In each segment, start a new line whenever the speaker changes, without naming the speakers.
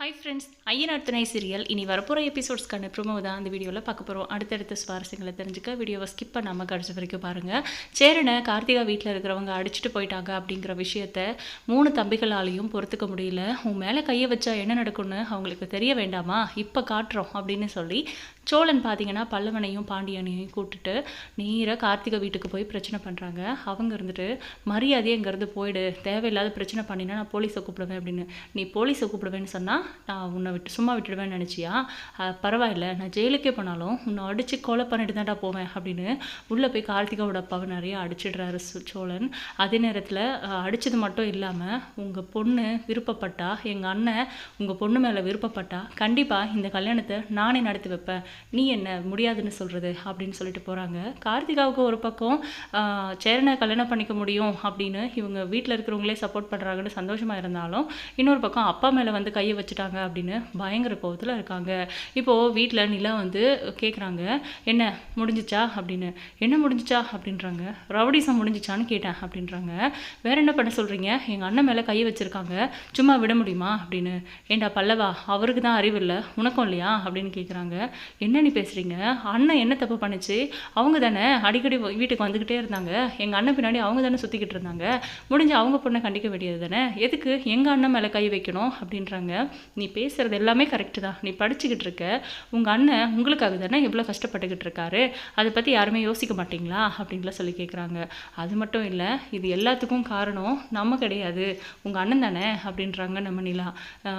Hi friends Ayyanar துணை serial இனி வரப்போகிற எபிசோட்ஸ்க்கான ப்ரோமோ தான் அந்த வீடியோவில் பார்க்க போகிறோம் அடுத்தடுத்த சுவாரஸ்யங்களை தெரிஞ்சுக்க வீடியோவை ஸ்கிப் பண்ணாமல் கடைசி வரைக்கும் பாருங்கள் சேரனை கார்த்திகா வீட்டில் இருக்கிறவங்க அடிச்சுட்டு போயிட்டாங்க அப்படிங்கிற விஷயத்த மூணு தம்பிகளாலையும் பொறுத்துக்க முடியல. உன் மேலே கையை வச்சா என்ன நடக்கும்னு அவங்களுக்கு தெரிய வேண்டாமா? இப்போ காட்டுறோம் அப்படின்னு சொல்லி சோழன் பார்த்தீங்கன்னா பல்லவனையும் பாண்டியனையும் கூப்பிட்டுட்டு நேராக கார்த்திகா வீட்டுக்கு போய் பிரச்சனை பண்ணுறாங்க அவங்க இருந்துட்டு மரியாதையே இங்கேருந்து போயிடு. தேவையில்லாத பிரச்சனை பண்ணினா நான் போலீஸை கூப்பிடுவேன் அப்படின்னு. நீ போலீஸை கூப்பிடுவேன்னு சொன்னால் நான் உன்னை விட்டு சும்மா விட்டுடுவேன்னு நினச்சியா? பரவாயில்ல நான் ஜெயிலுக்கே போனாலும் உன்னை அடித்து கொலை பண்ணிட்டு தான்டா போவேன் அப்படின்னு உள்ளே போய் கார்த்திகாவோட அப்பாவை நிறைய அடிச்சிடுறாரு சு- சோழன். அதே நேரத்தில் அடித்தது மட்டும் இல்லாமல் உங்கள் பொண்ணு விருப்பப்பட்டா எங்கள் அண்ணன் உங்கள் பொண்ணு மேலே விருப்பப்பட்டா கண்டிப்பாக இந்த கல்யாணத்தை நானே நடத்தி வைப்பேன். நீ என்ன முடியாதுன்னு சொல்கிறது அப்படின்னு சொல்லிட்டு போகிறாங்க கார்த்திகாவுக்கு ஒரு பக்கம் சேரனை கல்யாணம் பண்ணிக்க முடியும் அப்படின்னு இவங்க வீட்டில் இருக்கிறவங்களே சப்போர்ட் பண்ணுறாங்கன்னு சந்தோஷமாக இருந்தாலும் இன்னொரு பக்கம் அப்பா மேலே வந்து கையை வச்சு வச்சுட்டாங்க அப்படின்னு பயங்கர கோவத்தில் இருக்காங்க. இப்போது வீட்டில் நிலா வந்து கேட்குறாங்க என்ன முடிஞ்சிச்சா? அப்படின்னு. என்ன முடிஞ்சிச்சா? அப்படின்றாங்க. ரவுடிசம் முடிஞ்சிச்சான்னு கேட்டேன் அப்படின்றாங்க. வேற என்ன பண்ண சொல்கிறீங்க எங்கள் அண்ணன் மேலே கை வச்சுருக்காங்க. சும்மா விட முடியுமா? அப்படின்னு. ஏண்டா பல்லவா அவருக்கு தான் அறிவு இல்லை. உனக்கும் இல்லையா? அப்படின்னு கேட்குறாங்க என்ன நீ பேசுகிறீங்க அண்ணன் என்ன தப்பு பண்ணுச்சு? அவங்க தானே அடிக்கடி வீட்டுக்கு வந்துக்கிட்டே இருந்தாங்க. எங்கள் அண்ணன் பின்னாடி அவங்க தானே சுற்றிக்கிட்டு இருந்தாங்க. முடிஞ்சு அவங்க பொண்ணை கண்டிக்க வேண்டியது தானே? எதுக்கு எங்கள் அண்ணன் மேலே கை வைக்கணும்? அப்படின்றாங்க. நீ பேசுகிறது எல்லாமே கரெக்டு தான். நீ படிச்சுக்கிட்டு இருக்க உங்கள் அண்ணன் உங்களுக்காக தானே எவ்வளோ கஷ்டப்பட்டுக்கிட்டு இருக்காரு. அதை பற்றி யாருமே யோசிக்க மாட்டீங்களா? அப்படின்லாம் சொல்லி கேட்குறாங்க அது மட்டும் இல்லை இது எல்லாத்துக்கும் காரணம் நம்ம கிடையாது. உங்கள் அண்ணன் தானே அப்படின்றாங்க நம்ம நிலா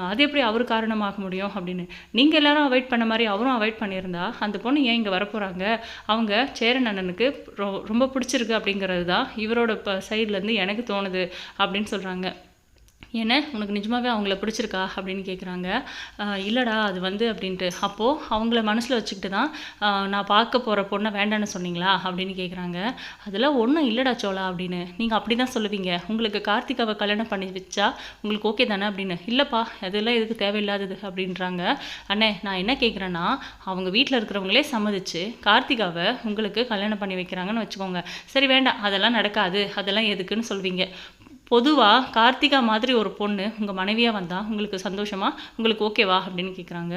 அது எப்படி அவர் காரணமாக முடியும் அப்படின்னு? நீங்கள் எல்லாரும் அவாய்ட் பண்ண மாதிரி அவரும் அவாய்ட் பண்ணியிருந்தா அந்த பொண்ணு ஏன் இங்கே வரப்போகிறாங்க அவங்க சேரன் அண்ணனுக்கு ரொ- ரொம்ப பிடிச்சிருக்கு அப்படிங்கிறது தான் இவரோட ப சைட்லேருந்து எனக்கு தோணுது அப்படின்னு சொல்கிறாங்க என்ன? உனக்கு நிஜமாகவே அவங்கள பிடிச்சிருக்கா? அப்படின்னு கேட்குறாங்க இல்லைடா அது வந்து அப்படின்ட்டு. அப்போது அவங்கள மனசில் வச்சுக்கிட்டு தான் நான் பார்க்க போகிற பொண்ணை வேண்டான்னு சொன்னீங்களா? அப்படின்னு கேட்குறாங்க அதெல்லாம் ஒன்றும் இல்லைடா சோழா அப்படின்னு. நீங்கள் அப்படி தான் சொல்லுவீங்க. உங்களுக்கு கார்த்திகாவை கல்யாணம் பண்ணி வச்சா உங்களுக்கு ஓகே தானே? அப்படின்னு. இல்லைப்பா அதெல்லாம் எதுக்கு தேவையில்லாதது? அப்படின்றாங்க. அண்ணே நான் என்ன கேட்குறேன்னா அவங்க வீட்டில் இருக்கிறவங்களே சம்மதிச்சு கார்த்திகாவை உங்களுக்கு கல்யாணம் பண்ணி வைக்கிறாங்கன்னு வச்சுக்கோங்க. சரி வேண்டாம். அதெல்லாம் நடக்காது. அதெல்லாம் எதுக்குன்னு சொல்வீங்க. பொதுவாக கார்த்திகா மாதிரி ஒரு பொண்ணு உங்கள் மனைவியாக வந்தால் உங்களுக்கு சந்தோஷமா? உங்களுக்கு ஓகேவா அப்படின்னு கேட்குறாங்க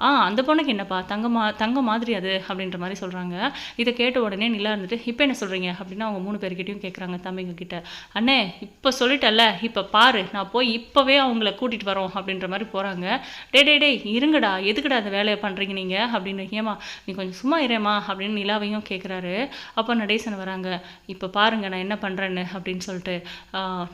ஆ அந்த பொண்ணுக்கு என்னப்பா? தங்க மா தங்க மாதிரி அது அப்படின்ற மாதிரி சொல்கிறாங்க இதை கேட்ட உடனே நிலா இருந்துட்டு இப்போ என்ன சொல்கிறீங்க அப்படின்னு அவங்க மூணு பேர்கிட்டையும் கேட்குறாங்க தம்பிங்க கிட்ட அண்ணே இப்போ சொல்லிட்டல்ல இப்போ பாரு நான் போய் இப்போவே அவங்கள கூட்டிகிட்டு வரோம் அப்படின்ற மாதிரி போகிறாங்க டே டே டேய் இருங்கடா எதுக்குடா அந்த வேலையை பண்ணுறீங்க நீங்கள் அப்படின்னு ஏமா நீ கொஞ்சம் சும்மா இரேம்மா அப்படின்னு நிலாவையும் கேட்குறாரு அப்போ நடேசன் வராங்க. இப்போ பாருங்க நான் என்ன பண்ணுறேன்னு அப்படின்னு சொல்லிட்டு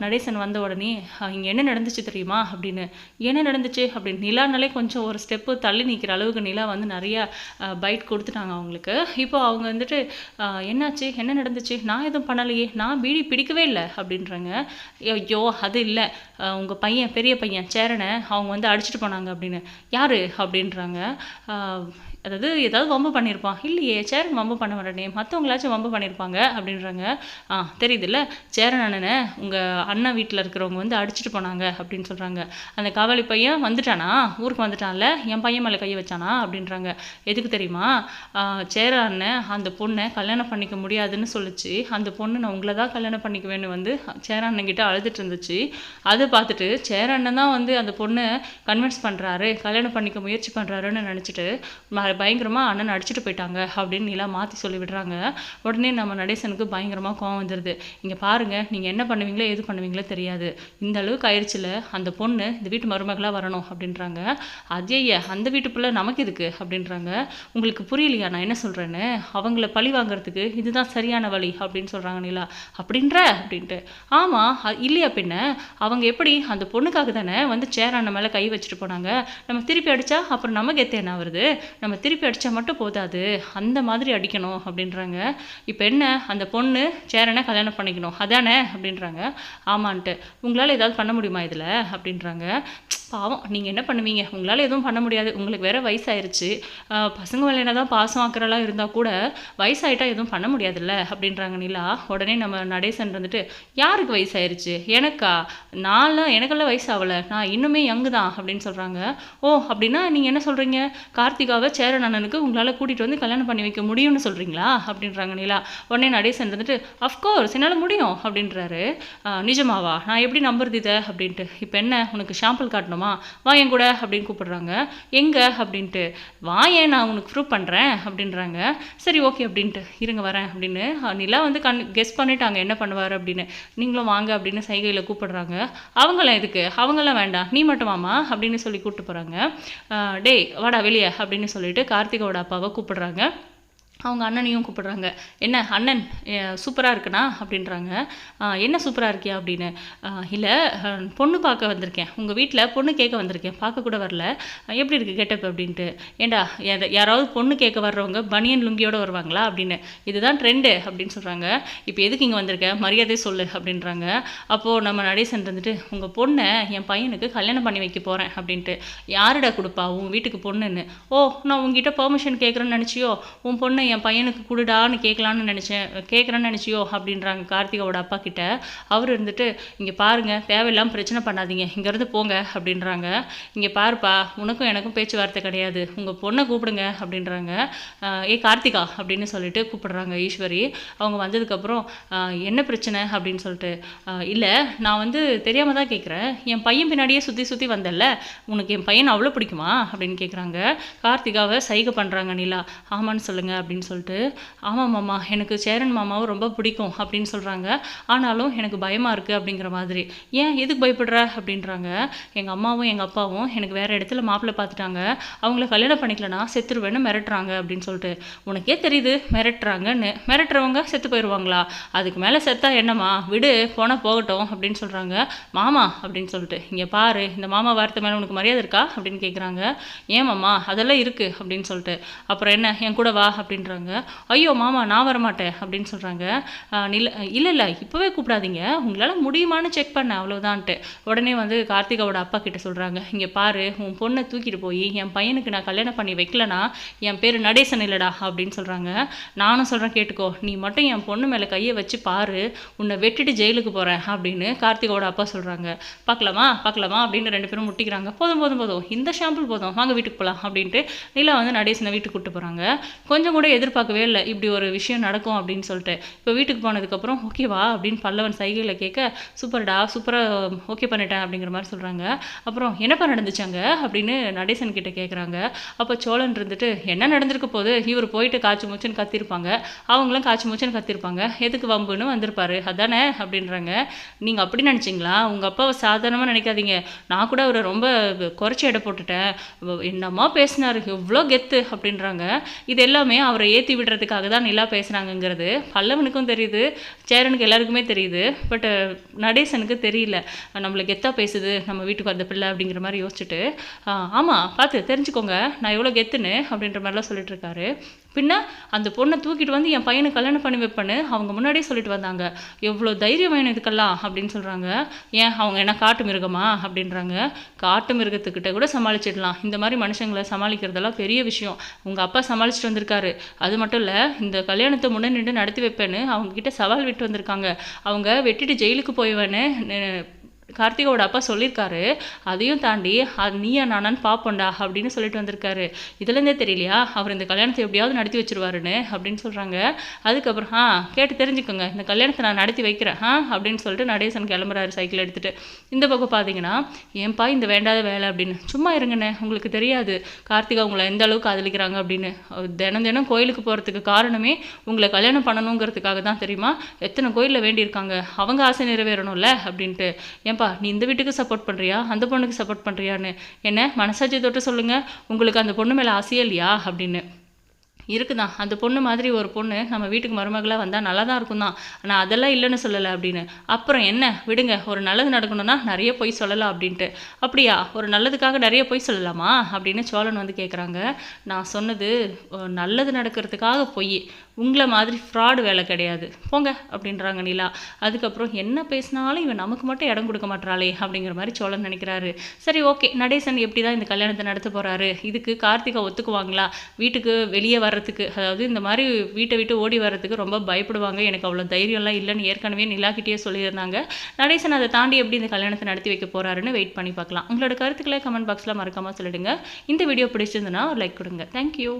நடேசன் வந்த உடனே இங்கே என்ன நடந்துச்சு தெரியுமா? அப்படின்னு என்ன நடந்துச்சு? அப்படின்னு நிலானாலே கொஞ்சம் ஒரு ஸ்டெப்பு தள்ளி நிற்கிற அளவுக்கு நிலா வந்து நிறையா பைட் கொடுத்துட்டாங்க அவங்களுக்கு. இப்போ அவங்க வந்துட்டு என்னாச்சு? என்ன நடந்துச்சு? நான் எதுவும் பண்ணலையே. நான் பீடி பிடிக்கவே இல்லை. அப்படின்றாங்க. ஐயோ அது இல்லை. உங்கள் பையன் பெரிய பையன் சேரனை அவங்க வந்து அடிச்சிட்டு போனாங்க அப்படின்னு. யார்? அப்படின்றாங்க. அதாவது ஏதாவது வம்பு பண்ணியிருப்பான் இல்லையே சேரன் வம்பு பண்ண மாட்டேனே மற்றவங்களாச்சும் வம்பு பண்ணியிருப்பாங்க அப்படின்றாங்க. ஆ தெரியுதுல்ல? சேரன் அண்ணனை உங்கள் அண்ணன் வீட்டில் இருக்கிறவங்க வந்து அடிச்சிட்டு போனாங்க அப்படின்னு சொல்கிறாங்க அந்த காவலி பையன் வந்துட்டானா? ஊருக்கு வந்துட்டான்ல? என் பையன் மேலே கையை வச்சானா? அப்படின்றாங்க. எதுக்கு தெரியுமா? ஆ, சேரன் அண்ணன் அந்த பொண்ணை கல்யாணம் பண்ணிக்க முடியாதுன்னு சொல்லிச்சு. அந்த பொண்ணு நான் உங்களை தான் கல்யாணம் பண்ணிக்குவேன்னு வந்து சேர அண்ணன்கிட்ட அழுதுட்டு இருந்துச்சு. அதை பார்த்துட்டு சேர அண்ணன் தான் வந்து அந்த பொண்ணை கன்வின்ஸ் பண்ணுறாரு கல்யாணம் பண்ணிக்க முயற்சி பண்ணுறாருன்னு நினச்சிட்டு பயங்கரமாக அண்ணன் அடிச்சுட்டு போயிட்டாங்க அப்படின்னு நிலா மாற்றி சொல்லி விடுறாங்க. உடனே நம்ம நடேசனுக்கு பயங்கரமாக கோவம் வந்துடுது இங்கே பாருங்க நீங்கள் என்ன பண்ணுவீங்களோ எது பண்ணுவீங்களோ தெரியாது. இந்த அளவுக்கு ஆயிடுச்சுல அந்த பொண்ணு இந்த வீட்டு மருமகளாக வரணும் அப்படின்றாங்க. அஜய்ய அந்த வீட்டு பிள்ளை நமக்கு இதுக்கு அப்படின்றாங்க. உங்களுக்கு புரியலையா நான் என்ன சொல்கிறேன்னு அவங்கள பழி வாங்குறதுக்கு இதுதான் சரியான வழி அப்படின்னு சொல்கிறாங்க நிலா. அப்படின்ற? அப்படின்ட்டு. ஆமாம் இல்லையா பின்ன அவங்க எப்படி அந்த பொண்ணுக்காக தானே வந்து சேரான மேலே கை வச்சுட்டு போனாங்க. நம்ம திருப்பி அடித்தா அப்புறம் நமக்கு எத்த என்ன வருது? நம்ம திருப்பி அடித்தா மட்டும் போதாது. அந்த மாதிரி அடிக்கணும் அப்படின்றாங்க. இப்போ என்ன? அந்த பொண்ணு சேரனை கல்யாணம் பண்ணிக்கணும். அதானே? அப்படின்றாங்க. ஆமான்ட்டு. உங்களால் ஏதாவது பண்ண முடியுமா இதில்? அப்படின்றாங்க. பாவம். நீங்கள் என்ன பண்ணுவீங்க? உங்களால் எதுவும் பண்ண முடியாது. உங்களுக்கு வேறு வயசாயிருச்சு. பசங்க மேலே என்ன தான் பாசம் ஆக்கிறலாம் இருந்தால் கூட வயசாயிட்டா எதுவும் பண்ண முடியாதுல்ல? அப்படின்றாங்க நிலா. உடனே நம்ம நடேசன் வந்துட்டு யாருக்கு வயசாயிருச்சு? எனக்கா? நான்லாம் எனக்கெல்லாம் வயசு ஆகலை நான் இன்னுமே யங்கு தான். அப்படின்னு சொல்கிறாங்க ஓ அப்படின்னா நீங்கள் என்ன சொல்கிறீங்க கார்த்திகாவை சேர சேரன் அண்ணனுக்கு உங்களால் கூட்டிகிட்டு வந்து கல்யாணம் பண்ணி வைக்க முடியும்னு சொல்கிறீங்களா அப்படின்றாங்க நிலா. உடனே நடேசன் இருந்துட்டு அஃப்கோர்ஸ் என்னால் முடியும் அப்படின்றாரு. நிஜமாவா? நான் எப்படி நம்புறது இதை? அப்படின்ட்டு. இப்போ என்ன? உனக்கு ஷாம்பிள் காட்டணுமா? வா என் கூட அப்படின்னு கூப்பிடுறாங்க. எங்கே? அப்படின்ட்டு. வா ஏன் நான் உனக்கு ப்ரூவ் பண்ணுறேன் அப்படின்றாங்க. சரி ஓகே அப்படின்ட்டு. இருங்க வரேன் அப்படின்னு. நிலா வந்து கண் கெஸ் பண்ணிட்டாங்க என்ன பண்ணுவார் அப்படின்னு. நீங்களும் வாங்க அப்படின்னு சைகையில் கூப்பிடுறாங்க. அவங்களாம் எதுக்கு? அவங்களாம் வேண்டாம். நீ மட்டும் வாமா அப்படின்னு சொல்லி கூப்பிட்டு போகிறாங்க டேய் வாடா வெளியே அப்படின்னு சொல்லிட்டு கார்த்திகோட அப்பாவை கூப்பிடுறாங்க. அவங்க அண்ணனையும் கூப்பிடுறாங்க. என்ன அண்ணன் சூப்பராக இருக்குண்ணா? அப்படின்றாங்க. என்ன சூப்பராக இருக்கியா? அப்படின்னு. இல்லை பொண்ணு பார்க்க வந்திருக்கேன். உங்கள் வீட்டில் பொண்ணு கேட்க வந்திருக்கேன். பார்க்க கூட வரல. எப்படி இருக்குது கெட்டப் அப்படின்ட்டு. ஏண்டா யாராவது பொண்ணு கேட்க வர்றவங்க பனியன் லுங்கியோடு வருவாங்களா? அப்படின்னு. இதுதான் ட்ரெண்டு அப்படின்னு சொல்கிறாங்க இப்போ எதுக்கு இங்கே வந்திருக்க? மரியாதை சொல்லு அப்படின்றாங்க. அப்போது நம்ம நடேசன் இருந்துட்டு உங்கள் பொண்ணை என் பையனுக்கு கல்யாணம் பண்ணி வைக்க போகிறேன் அப்படின்ட்டு. யாருடா கொடுப்பா? உன் வீட்டுக்கு பொண்ணுன்னு. ஓ நான் உங்ககிட்ட பெர்மிஷன் கேட்குறேன்னு நினச்சியோ? உன் பொண்ணை என் பையனுக்கு கொடுடான்னு கேட்கலான்னு நினச்சேன். கேட்குறேன்னு நினச்சியோ அப்படின்றாங்க கார்த்திகாவோட அப்பா கிட்ட. அவர் இருந்துட்டு இங்கே பாருங்க தேவையில்லாமல் பிரச்சனை பண்ணாதீங்க. இங்கேருந்து போங்க அப்படின்றாங்க. இங்கே பாருப்பா உனக்கும் எனக்கும் பேச்சுவார்த்தை கிடையாது. உங்கள் பொண்ணை கூப்பிடுங்க அப்படின்றாங்க. ஏ கார்த்திகா அப்படின்னு சொல்லிட்டு கூப்பிடுறாங்க ஈஸ்வரி. அவங்க வந்ததுக்கப்புறம் என்ன பிரச்சனை? அப்படின்னு சொல்லிட்டு இல்லை நான் வந்து தெரியாமல் தான் கேட்குறேன் என் பையன் பின்னாடியே சுற்றி சுற்றி வந்தல்ல உனக்கு என் பையன் அவ்வளோ பிடிக்குமா? அப்படின்னு கேட்குறாங்க கார்த்திகாவை சைகை பண்ணுறாங்க நிலா. ஆமான்னு சொல்லுங்க அப்படின்னு சொல்லிட்டு ஆமாம் மாமா எனக்கு சேரன் மாமாவும் ரொம்ப பிடிக்கும் அப்படின்னு சொல்கிறாங்க ஆனாலும் எனக்கு பயமாக இருக்குது அப்படிங்கிற மாதிரி. ஏன் எதுக்கு பயப்படுற? அப்படின்றாங்க. எங்கள் அம்மாவும் எங்கள் அப்பாவும் எனக்கு வேறு இடத்துல மாப்பிள்ளை பார்த்துட்டாங்க. அவங்கள கல்யாணம் பண்ணிக்கலனா செத்துருவேன்னு மிரட்டுறாங்க அப்படின்னு சொல்லிட்டு. உனக்கே தெரியுது மிரட்டுறாங்கன்னு. மிரட்டுறவங்க செத்து போயிடுவாங்களா அதுக்கு மேலே செத்தா என்னம்மா? விடு போனால் போகட்டும் அப்படின்னு சொல்கிறாங்க மாமா அப்படின்னு சொல்லிட்டு. இங்கே பாரு இந்த மாமா வார்த்தை மேலே உனக்கு மரியாதை இருக்கா? அப்படின்னு கேட்குறாங்க ஏன் மாமா அதெல்லாம் இருக்குது அப்படின்னு சொல்லிட்டு. அப்புறம் என்ன? என் கூட வா அப்படின்னு அப்படின்றாங்க ஐயோ மாமா நான் வரமாட்டேன் அப்படின்னு சொல்கிறாங்க நில இல்லை இல்லை இப்போவே கூப்பிடாதீங்க. உங்களால் முடியுமான்னு செக் பண்ணேன் அவ்வளோதான்ட்டு உடனே வந்து கார்த்திகாவோட அப்பா கிட்ட சொல்கிறாங்க இங்கே பாரு உன் பொண்ணை தூக்கிட்டு போய் என் பையனுக்கு நான் கல்யாணம் பண்ணி வைக்கலனா என் பேர் நடேசன் இல்லடா அப்படின்னு சொல்கிறாங்க நானும் சொல்கிறேன் கேட்டுக்கோ. நீ மட்டும் என் பொண்ணு மேலே கையை வச்சு பாரு. உன்னை வெட்டிட்டு ஜெயிலுக்கு போகிறேன் அப்படின்னு கார்த்திகாவோட அப்பா சொல்கிறாங்க பார்க்கலாமா பார்க்கலாமா அப்படின்னு ரெண்டு பேரும் முட்டிக்கிறாங்க. போதும் போதும் போதும். இந்த ஷாம்பிள் போதும். வாங்க வீட்டுக்கு போகலாம் அப்படின்ட்டு நிலா வந்து நடேசனை வீட்டுக்கு கூப்பிட்டு போகிறாங்க கொஞ்சம் கூட எதிர்பார்க்கவே இல்லை. இப்படி ஒரு விஷயம் நடக்கும் அப்படின்னு சொல்லிட்டு. இப்போ வீட்டுக்கு போனதுக்கப்புறம் ஓகேவா அப்படின்னு பல்லவன் சைகையில் கேட்க சூப்பர்டா சூப்பராக ஓகே பண்ணிட்டேன் அப்படிங்கிற மாதிரி சொல்கிறாங்க அப்புறம் என்னப்பா நடந்துச்சாங்க அப்படின்னு நடேசன் கிட்ட கேட்குறாங்க அப்போ சோழன் இருந்துட்டு என்ன நடந்திருக்க போது இவர் போயிட்டு காய்ச்சி மூச்சுன்னு கத்திருப்பாங்க. அவங்களும் காய்ச்சி மூச்சுன்னு கத்திருப்பாங்க. எதுக்கு வம்புன்னு வந்திருப்பாரு. அதானே? அப்படின்றாங்க. நீங்கள் அப்படி நினச்சிங்களா? உங்கள் அப்பாவை சாதாரணமாக நினைக்காதீங்க. நான் கூட அவரை ரொம்ப குறைச்சி எடை போட்டுட்டேன். என்னம்மா பேசினார்? எவ்வளோ கெத்து அப்படின்றாங்க. இது எல்லாமே அவரை ஏற்றி விடுறதுக்காக தான் நிலா பேசுகிறாங்கங்கிறது பல்லவனுக்கும் தெரியுது சேரனுக்கு எல்லாருக்குமே தெரியுது பட் நடேசனுக்கு தெரியல. நம்மளை கெத்தாக பேசுது நம்ம வீட்டுக்கு வந்த பிள்ளை அப்படிங்கிற மாதிரி யோசிச்சுட்டு ஆமாம் பார்த்து தெரிஞ்சுக்கோங்க நான் எவ்வளோ கெத்துன்னு அப்படின்ற மாதிரிலாம் சொல்லிட்டு இருக்காரு. பின்ன அந்த பொண்ணை தூக்கிட்டு வந்து என் பையனை கல்யாணம் பண்ணி வைப்பேன்னு அவங்க முன்னாடியே சொல்லிட்டு வந்தாங்க. எவ்வளோ தைரியம் வேணும் இதுக்கெல்லாம் அப்படின்னு சொல்கிறாங்க ஏன் அவங்க என்ன காட்டு மிருகமா? அப்படின்றாங்க. காட்டு மிருகத்துக்கிட்ட கூட சமாளிச்சிடலாம். இந்த மாதிரி மனுஷங்களை சமாளிக்கிறதெல்லாம் பெரிய விஷயம். உங்கள் அப்பா சமாளிச்சுட்டு வந்திருக்காரு. அது மட்டும் இல்லை இந்த கல்யாணத்தை முன்னே நின்று நடத்தி வைப்பேன்னு அவங்கக்கிட்ட சவால் விட்டு வந்திருக்காங்க. அவங்க வெட்டிட்டு ஜெயிலுக்கு போய்வேன்னு கார்த்திகாவோட அப்பா சொல்லியிருக்காரு அதையும் தாண்டி அது நீயா நானான்னு பார்ப்போண்டா அப்படின்னு சொல்லிட்டு வந்திருக்காரு. இதுலேருந்தே தெரியலையா? அவர் இந்த கல்யாணத்தை எப்படியாவது நடத்தி வச்சிருவாருன்னு அப்படின்னு சொல்கிறாங்க அதுக்கப்புறம் ஆ கேட்டு தெரிஞ்சுக்கோங்க. இந்த கல்யாணத்தை நான் நடத்தி வைக்கிறேன். ஆ அப்படின்னு சொல்லிட்டு நடேசன் கிளம்புறாரு சைக்கிள் எடுத்துகிட்டு இந்த பக்கம் பார்த்தீங்கன்னா ஏன்பா இந்த வேண்டாத வேலை? அப்படின்னு சும்மா இருங்கண்ணே உங்களுக்கு தெரியாது. கார்த்திகா உங்களை எந்த அளவுக்கு காதலிக்கிறாங்க? அப்படின்னு தினம் தினம் கோயிலுக்கு போகிறதுக்கு காரணமே உங்களை கல்யாணம் பண்ணணுங்கிறதுக்காக தான் தெரியுமா? எத்தனை கோயிலில் வேண்டியிருக்காங்க? அவங்க ஆசை நிறைவேறணும்ல அப்படின்ட்டு. ஏன்பா நீ இந்த வீட்டுக்கு சப்போர்ட் பண்ணுறியா அந்த பொண்ணுக்கு சப்போர்ட் பண்ணுறியான்னு என்ன மனசாட்சி தொட்டு சொல்லுங்கள் உங்களுக்கு அந்த பொண்ணு மேலே ஆசையே இல்லையா? அப்படின்னு. இருக்குதான். அந்த பொண்ணு மாதிரி ஒரு பொண்ணு நம்ம வீட்டுக்கு மருமகளாக வந்தால் நல்லா தான் இருக்கும் தான் ஆனால் அதெல்லாம் இல்லைன்னு சொல்லலை அப்படின்னு. அப்புறம் என்ன? விடுங்க ஒரு நல்லது நடக்கணும்னா நிறைய பொய் சொல்லலாம் அப்படின்ட்டு. அப்படியா? ஒரு நல்லதுக்காக நிறைய பொய் சொல்லலாமா? அப்படின்னு சோழன் வந்து கேட்குறாங்க நான் சொன்னது நல்லது நடக்கிறதுக்காக பொய். உங்களை மாதிரி ஃப்ராடு வேலை கிடையாது. போங்க அப்படின்றாங்க நிலா. அதுக்கப்புறம் என்ன பேசினாலும் இவன் நமக்கு மட்டும் இடம் கொடுக்க மாட்றாளே அப்படிங்கிற மாதிரி சோழன் நினைக்கிறாரு. சரி ஓகே. நடேசன் எப்படி தான் இந்த கல்யாணத்தை நடத்த போகிறாரு இதுக்கு கார்த்திகா ஒத்துக்குவாங்களா? வீட்டுக்கு வெளியே வர வர்றதுக்கு அதாவது இந்த மாதிரி வீட்டை விட்டு ஓடி வர்றதுக்கு ரொம்ப பயப்படுவாங்க. எனக்கு அவ்வளோ தைரியம்லாம் இல்லைன்னு ஏற்கனவே நிலாக்கிட்டே சொல்லியிருந்தாங்க. நடேசன் அதை தாண்டி எப்படி இந்த கல்யாணத்தை நடத்தி வைக்க போறாருன்னு வெயிட் பண்ணி பார்க்கலாம். உங்களோட கருத்துக்களை கமெண்ட் பாக்ஸில் மறக்காமல் சொல்லிடுங்க. இந்த வீடியோ பிடிச்சிருந்ததுன்னா ஒரு லைக் கொடுங்க. தேங்க்யூ